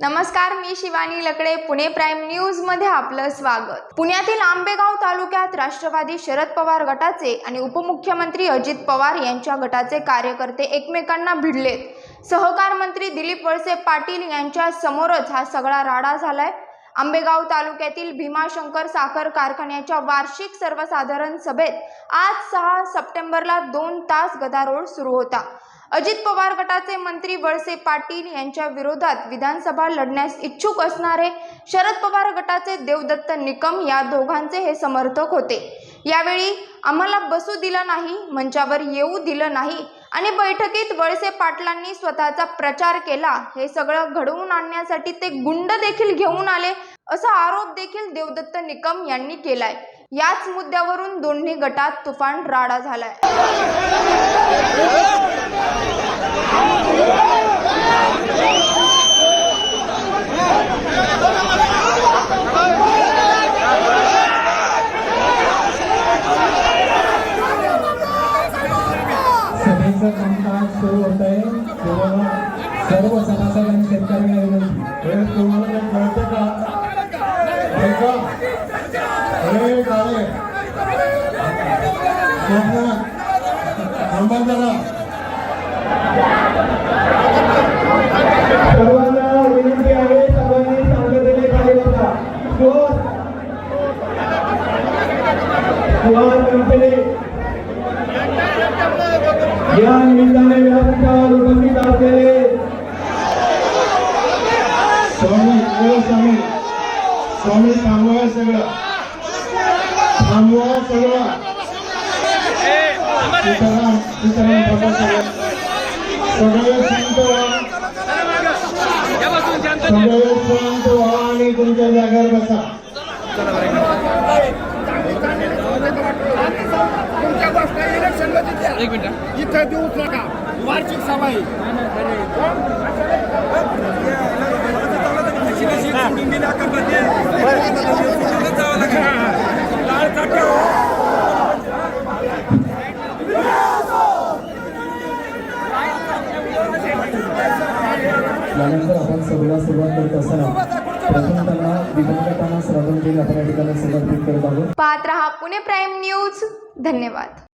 नमस्कार मी शिवानी लकडे पुणे प्राईम न्यूजमध्ये आपलं स्वागत. पुण्यातील आंबेगाव तालुक्यात राष्ट्रवादी शरद पवार गटाचे आणि उपमुख्यमंत्री अजित पवार यांच्या गटाचे कार्यकर्ते एकमेकांना भिडलेत. सहकार मंत्री दिलीप वळसे पाटील यांच्या समोरच हा सगळा राडा झालाय. आंबेगाव तालुक्यातील भीमाशंकर साखर कारखान्याच्या वार्षिक सर्वसाधारण सभेत आज सहा सप्टेंबरला दोन तास गदारोळ सुरू होता. अजित पवार गटाचे मंत्री वळसे पाटील यांच्या विरोधात विधानसभा लढण्यास इच्छुक असणारे शरद पवार गटाचे देवदत्त निकम या दोघांचे हे समर्थक होते. यावेळी आम्हाला बसू दिलं नाही मंचावर येऊ दिलं नाही आणि बैठकीत वळसे पाटलांनी स्वतःचा प्रचार केला. हे सगळं घडवून आणण्यासाठी ते गुंड देखील घेऊन आले असा आरोप देखील देवदत्त निकम यांनी केलाय. याच मुद्द्यावरून दोन्ही गटात तुफान राडा झालाय. सभेचं कामकाज सुरू होत आहे तेव्हा सर्व सभासद आणि शेतकऱ्यांना विनंती हे तुम्हाला काही कळतं का? हे का हे निमित्ताने व्यासपीठावर उपस्थित असलेले स्वामी स्वामी स्वामी थांबवा सगळं थांबवा सगळं सीताराम सीताराम सगळे शांत व्हा सगळे शांत व्हा आणि तुमच्या जागेवर बसा एक मिनिट. इथं देऊच नका. वार्षिक सभा आहे यानंतर आपण सभेला सुरुवात करत असताना प्रथम त्यांना दिवंगतांना श्रद्धांजली आपण या ठिकाणी समर्पित करत आहोत. पाहत रहा पुणे प्राईम न्यूज. धन्यवाद.